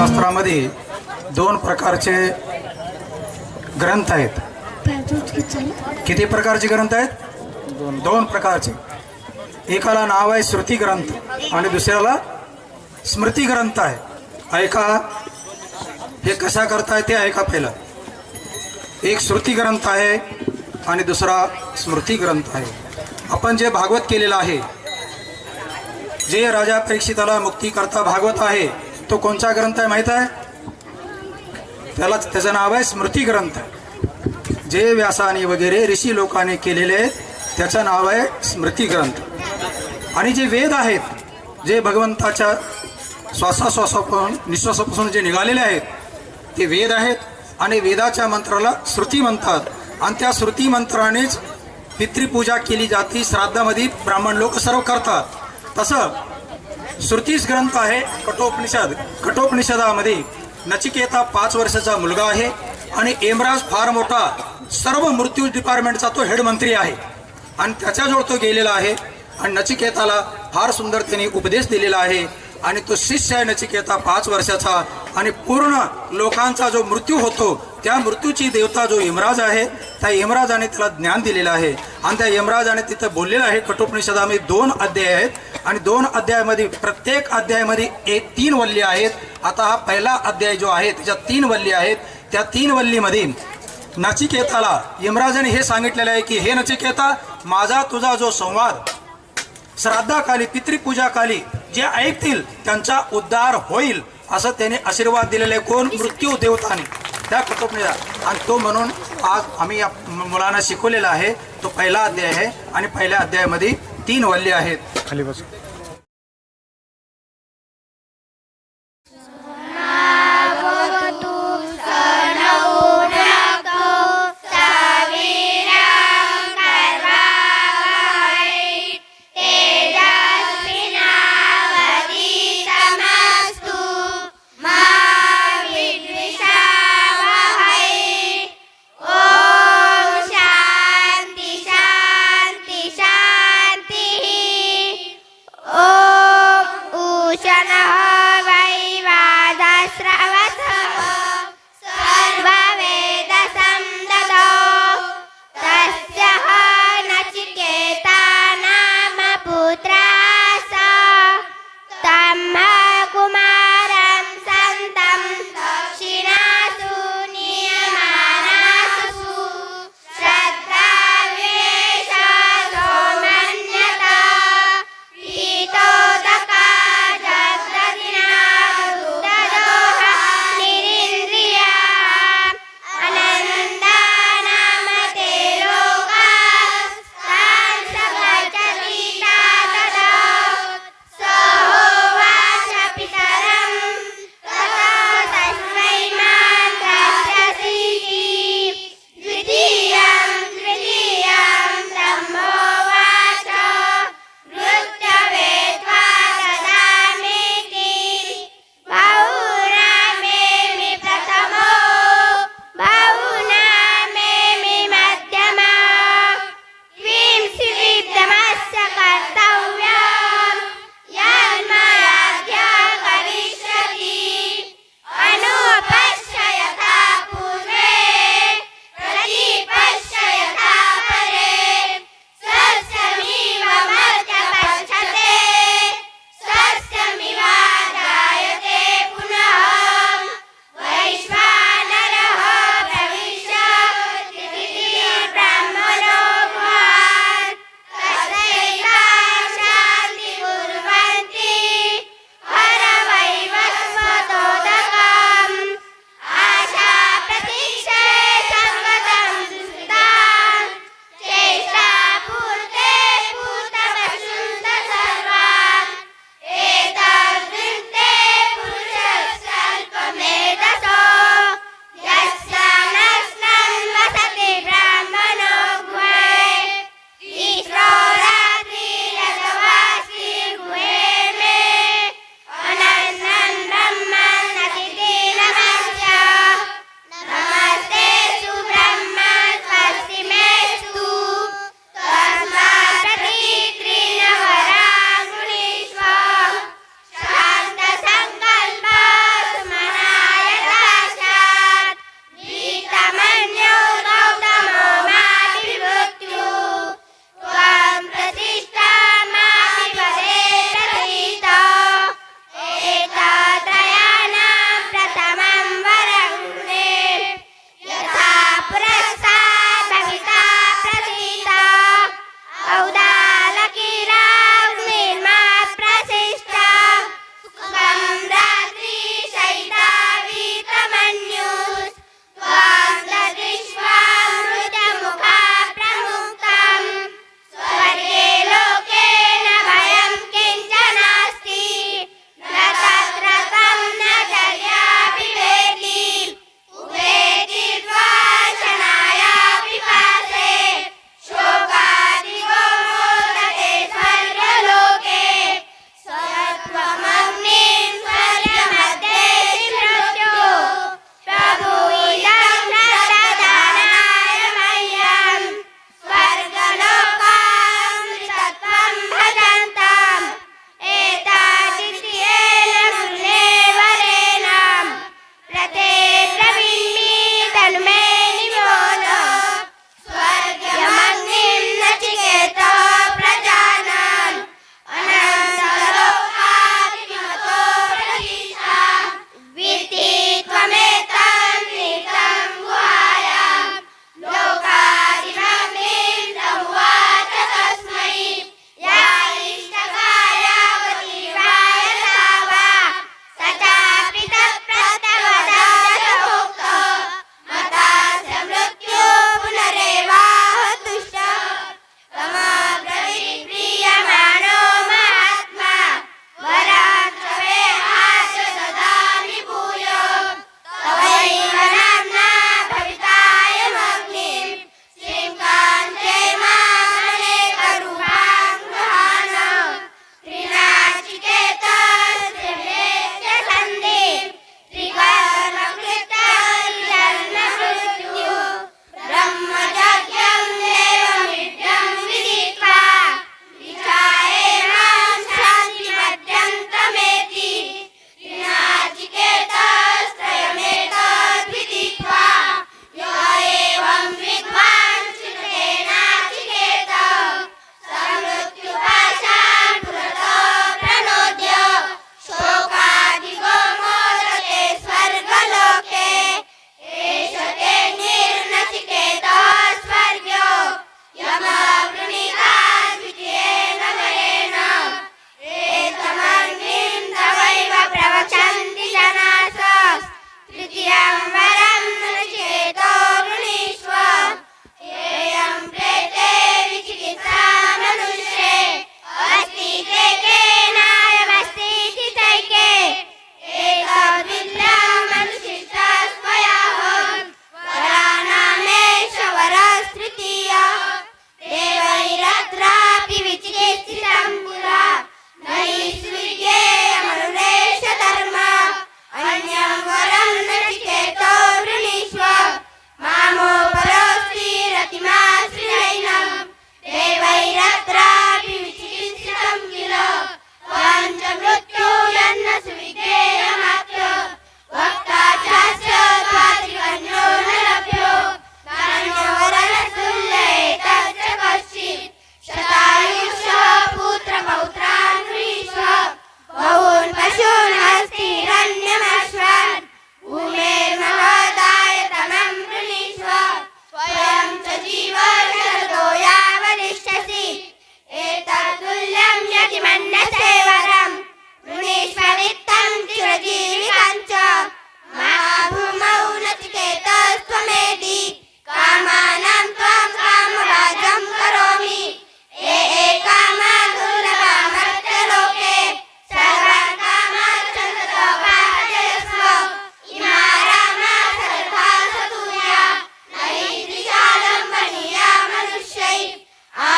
शास्त्रामध्ये दोन प्रकारचे ग्रंथ आहेत. किती प्रकारचे ग्रंथ आहेत? दोन प्रकारचे. एकाला नाव आहे श्रुती ग्रंथ आणि दुसऱ्याला स्मृती ग्रंथ आहे. ऐका हे कशा करताय ते ऐका पहिलं. एक श्रुती ग्रंथ आहे आणि दुसरा स्मृती ग्रंथ आहे. आपण जे भागवत केलेलं आहे जे राजा परीक्षिताला मुक्ती करता भागवत आहे तो कोणता ग्रंथ आहे माहीत आहे? त्याला त्याचं नाव आहे स्मृती ग्रंथ. जे व्यासाने वगैरे ऋषी लोकांनी केलेले आहेत त्याचं नाव आहे स्मृती ग्रंथ. आणि जे वेद आहेत जे भगवंताच्या श्वासाश्वासापासून निश्वासापासून जे निघालेले आहेत ते वेद आहेत आणि वेदाच्या मंत्राला श्रुती म्हणतात. आणि त्या श्रुती मंत्रानेच पितृपूजा केली जाते श्राद्धामध्ये ब्राह्मण लोक सर्व करतात. तसं श्रुतीस ग्रंथ आहे कठोपनिषद. कठोपनिषदामध्ये नचिकेता पाच वर्षाचा मुलगा आहे आणि एमराज फार मोठा सर्व मृत्यू डिपार्टमेंटचा तो हेडमंत्री आहे. आणि त्याच्याजवळ तो गेलेला आहे आणि नचिकेताला फार सुंदर त्यांनी उपदेश दिलेला आहे आणि तो शिष्य आहे नचिकेता पाच वर्षाचा आणि पूर्ण लोकांचा जो मृत्यू होतो त्या मृत्यूची देवता जो यमराज आहे त्या यमराजाने त्याला ज्ञान दिलेलं आहे. आणि त्या यमराजाने तिथं बोललेलं आहे कठोपनिषदामध्ये दोन अध्याय आहेत. आणि दोन अध्यायामध्ये प्रत्येक अध्यायामध्ये एक तीन वल्ली आहेत. आता हा पहिला अध्याय जो आहे त्याच्यात तीन वल्ली आहेत. त्या तीन वल्लीमध्ये नचिकेताला यमराजाने हे सांगितलेलं आहे की हे नचिकेता माझा तुझा जो संवाद श्राद्धाखाली पितृपूजाखाली जे ऐकतील त्यांचा उद्धार होईल. असं त्याने आशीर्वाद दिलेले आहे. कोण? मृत्यू देवताने. त्या कुटुंबीला आणि तो म्हणून आज आम्ही या मुलांना शिकवलेला आहे. तो पहिला अध्याय आहे. आणि पहिल्या अध्यायामध्ये तीन वल्ले आहेत. खाली बसून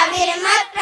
Abir Matra.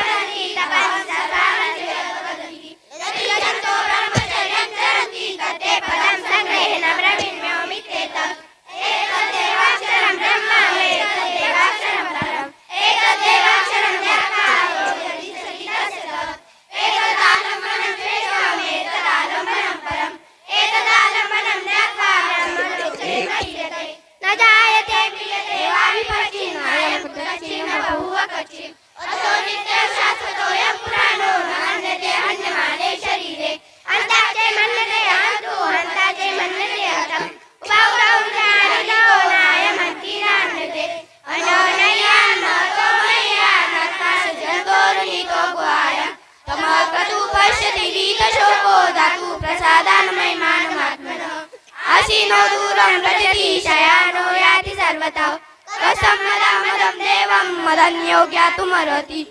मह्यते न कसं मदामदं देवं मदन्यो ज्ञातुमर्हति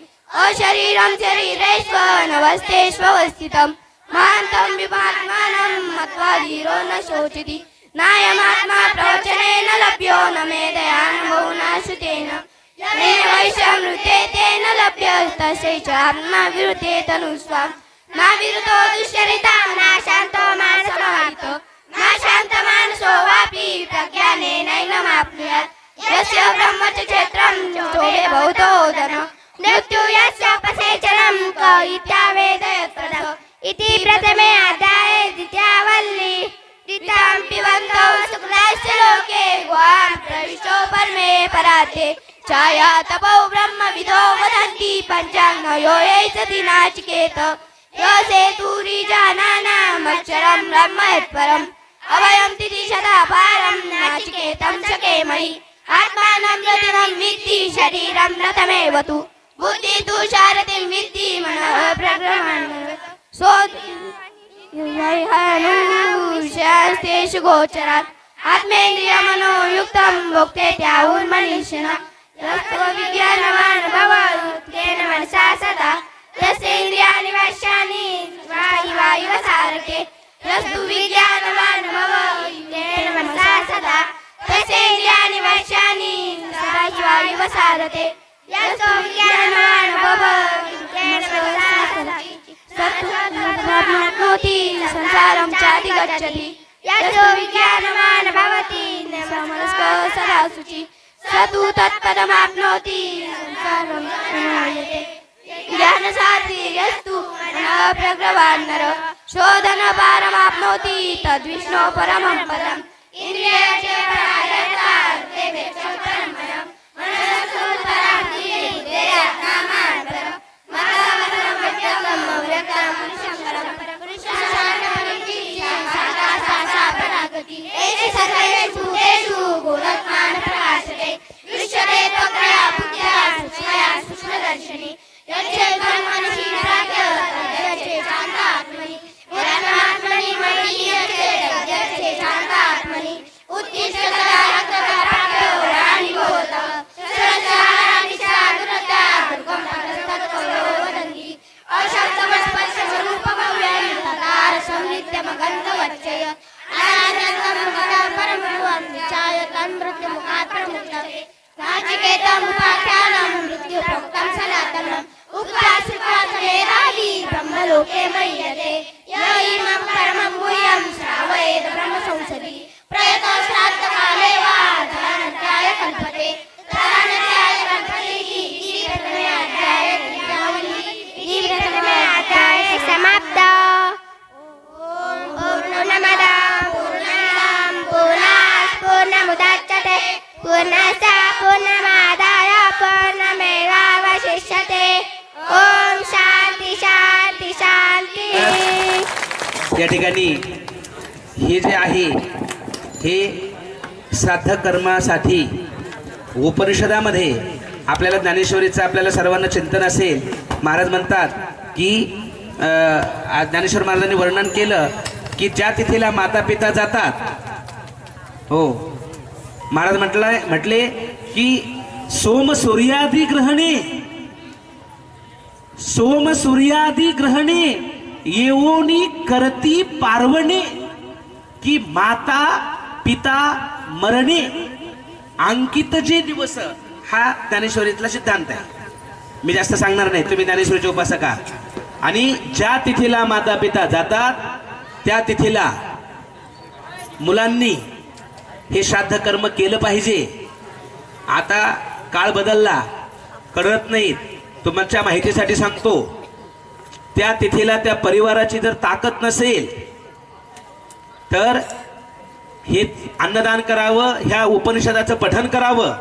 अशरीरं शरीरेष्व नवस्थेष्वस्थितं महान्तं विपात्मानं मत्वा धीरो न शोचति. नायमात्मा प्रवचनेन लभ्यो न मेधया न बहुना श्रुतेन मे तेन लभ्य तस्य च आत्मा विरुते तनुस्वां न विरुतो दुश्चरितां न शान्तो मानसमाहितो. न शान्तमानसो वापि प्रज्ञानेनैनमाप्नुयात्. यस्य ब्रह्म क्षेत्रं चोभे भवतो धन मृत्यु यस्यापसेचनं क इत्यावेदयत्र इति प्रथमे अध्याये द्वितीयावल्ली। द्वितां पिबन्तौ शुक्लाश्च लोके गुहां प्रविष्टो परमे पराते छाया तपौ ब्रह्मविदो वदन्ति पञ्चाङ्गयो ये सति नाचिकेत यो सेतुरी जानानामक्षरं ब्रह्म यत्परम्। अभयं तिथिशता पारं नाचिकेतं शकेमहि आत्मानं रतिनं विद्धि शरीरं रथमेव तु बुद्धि तु शारथिं विद्धि मनः प्रक्रमण सो गोचरात्। आत्मेन्द्रियमनो युक्तं भोक्ते त्याहुर्मनीषिण। तत्त्वविज्ञानवान् भव तेन मनसा सदा। यस्येन्द्रियाणि वश्यानि वायु वायुव सारके यस्तु विज्ञानवान् भव मनसा सदा। यस्येन्द्रियाणि वश्यानि वायु वायुव वसारते यस्तो विज्ञानवान् भव तेन मनसा सदा सत्त्वप्राप्नोति संसारं चाधिगच्छति यस्तो विज्ञानवान् भवति न समरस्को सदा शुचि स तु तत्पदमाप्नोति. संसारं समायते यस्तु मनः प्रग्रवान् नर शोधनपारमाप्नोति. तद्विष्णो परमं पदम्. इन्द्रियस्य परायता तेभ्यश्च परमयम् प्रमुक्तये नाचिकेतम् उपाख्यानम् मृत्युप्रोक्तम् सनातनम् उक्ताश्रुपार्थमेधावी ब्रह्मलोके मय्यते य इमम् परमम् गुह्यम् श्रावयेद ब्रह्मसंसदि। प्रयतो श्राद्धकाले वा धरानध्याय कल्पते। धरानध्याय पुनश्च पुनमादाय पूर्णमेवावशिष्यते। ओम शान्ति शान्ति शान्ति या ठिकाणी हे जे आहे हे श्राद्ध कर्मासाठी उपनिषदामध्ये आपल्याला ज्ञानेश्वरीचं आपल्याला सर्वांना चिंतन असेल महाराज म्हणतात की ज्ञानेश्वर महाराजांनी वर्णन केलं की ज्या तिथीला माता पिता जातात हो महाराज म्हटलंय म्हटले की सोम सूर्यादी ग्रहणे. सोम सूर्यादी ग्रहणे येऊनी करती पार्वणे की माता पिता मरणे. अंकित जे दिवस हा ज्ञानेश्वरीतला सिद्धांत आहे. मी जास्त सांगणार नाही तुम्ही ज्ञानेश्वरीचे उपासका आणि ज्या तिथीला माता पिता जातात त्या तिथीला मुलांनी हे श्राद्ध कर्म केलं पाहिजे. आता काळ बदलला कळत नाहीत. तुमच्या माहितीसाठी सांगतो. त्या तिथीला त्या परिवाराची जर ताकद नसेल तर हे अन्नदान करावं ह्या उपनिषदाचं पठन करावं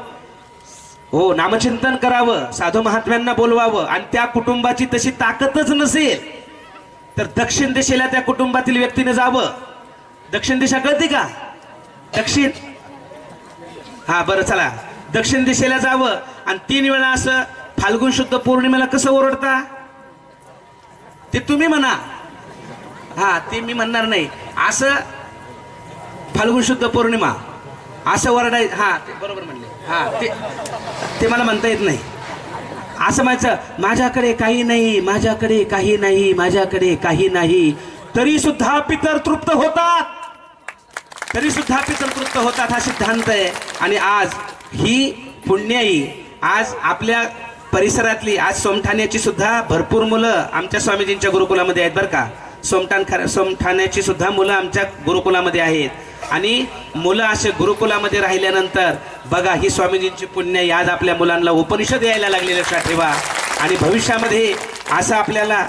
हो नामचिंतन करावं साधू महात्म्यांना बोलवावं आणि त्या कुटुंबाची तशी ताकदच नसेल तर दक्षिण दिशेला त्या कुटुंबातील व्यक्तीने जावं. दक्षिण दिशा कळते का? दक्षिण. हा बरं चला. दक्षिण दिशेला जावं आणि तीन वेळा असं फाल्गुन शुद्ध पौर्णिमेला कसं ओरडता? ते तुम्ही म्हणा. हा ते मी म्हणणार नाही. असं फाल्गुन शुद्ध पौर्णिमा. असं ओरडाय हा ते बरोबर म्हणले. हा ते ते मला म्हणता येत नाही. असं म्हणायचं माझ्याकडे काही नाही माझ्याकडे काही नाही माझ्याकडे काही नाही. तरी सुद्धा पितर तृप्त होतात. तरी सुद्धा पितर होतात हा सिद्धांत आहे. आणि आज ही पुण्याई आज आपल्या परिसरातली आज सोमठाण्याची सुद्धा भरपूर मुलं आमच्या स्वामीजींच्या गुरुकुलामध्ये आहेत बरं का. सोमठाण खर सोमठाण्याची सुद्धा मुलं आमच्या गुरुकुलामध्ये आहेत. आणि मुलं असे गुरुकुलामध्ये राहिल्यानंतर बघा ही स्वामीजींची पुण्य आज आपल्या मुलांना उपनिषद यायला लागले लक्षात ठेवा. आणि भविष्यामध्ये असं आपल्याला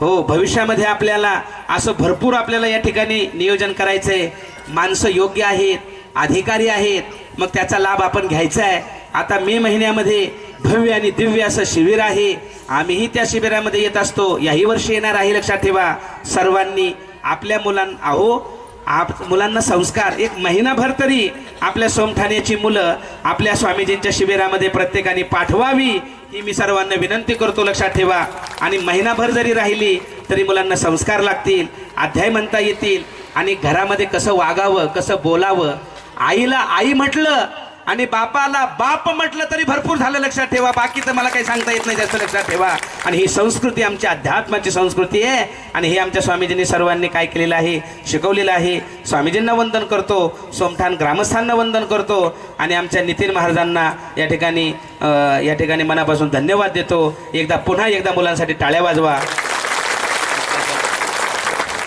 हो भविष्यामध्ये आपल्याला असं भरपूर आपल्याला या ठिकाणी नियोजन करायचं आहे माणसं योग्य आहेत अधिकारी आहेत मग त्याचा लाभ आपण घ्यायचा आहे. आता मे महिन्यामध्ये भव्य आणि दिव्य असं शिबिर आहे. आम्हीही त्या शिबिरामध्ये येत असतो. याही वर्षी येणार आहे लक्षात ठेवा. सर्वांनी आपल्या मुलां अहो आप मुलांना संस्कार एक महिनाभर तरी आपल्या सोमठाण्याची मुलं आपल्या स्वामीजींच्या शिबिरामध्ये प्रत्येकाने पाठवावी ही मी सर्वांना विनंती करतो लक्षात ठेवा. आणि महिनाभर जरी राहिली तरी मुलांना संस्कार लागतील अध्याय म्हणता येतील आणि घरामध्ये कसं वागावं कसं बोलावं. आईला आई म्हटलं आणि बापाला बाप म्हटलं तरी भरपूर झालं लक्षात ठेवा. बाकी तर मला काही सांगता येत नाही जास्त लक्षात ठेवा. आणि ही संस्कृती आमची अध्यात्माची संस्कृती आहे. आणि हे आमच्या स्वामीजींनी सर्वांनी काय केलेलं आहे? शिकवलेलं आहे. स्वामीजींना वंदन करतो सोमठाण ग्रामस्थांना वंदन करतो आणि आमच्या नितीन महाराजांना या ठिकाणी या ठिकाणी मनापासून धन्यवाद देतो. एकदा पुन्हा एकदा मुलांसाठी टाळ्या वाजवा.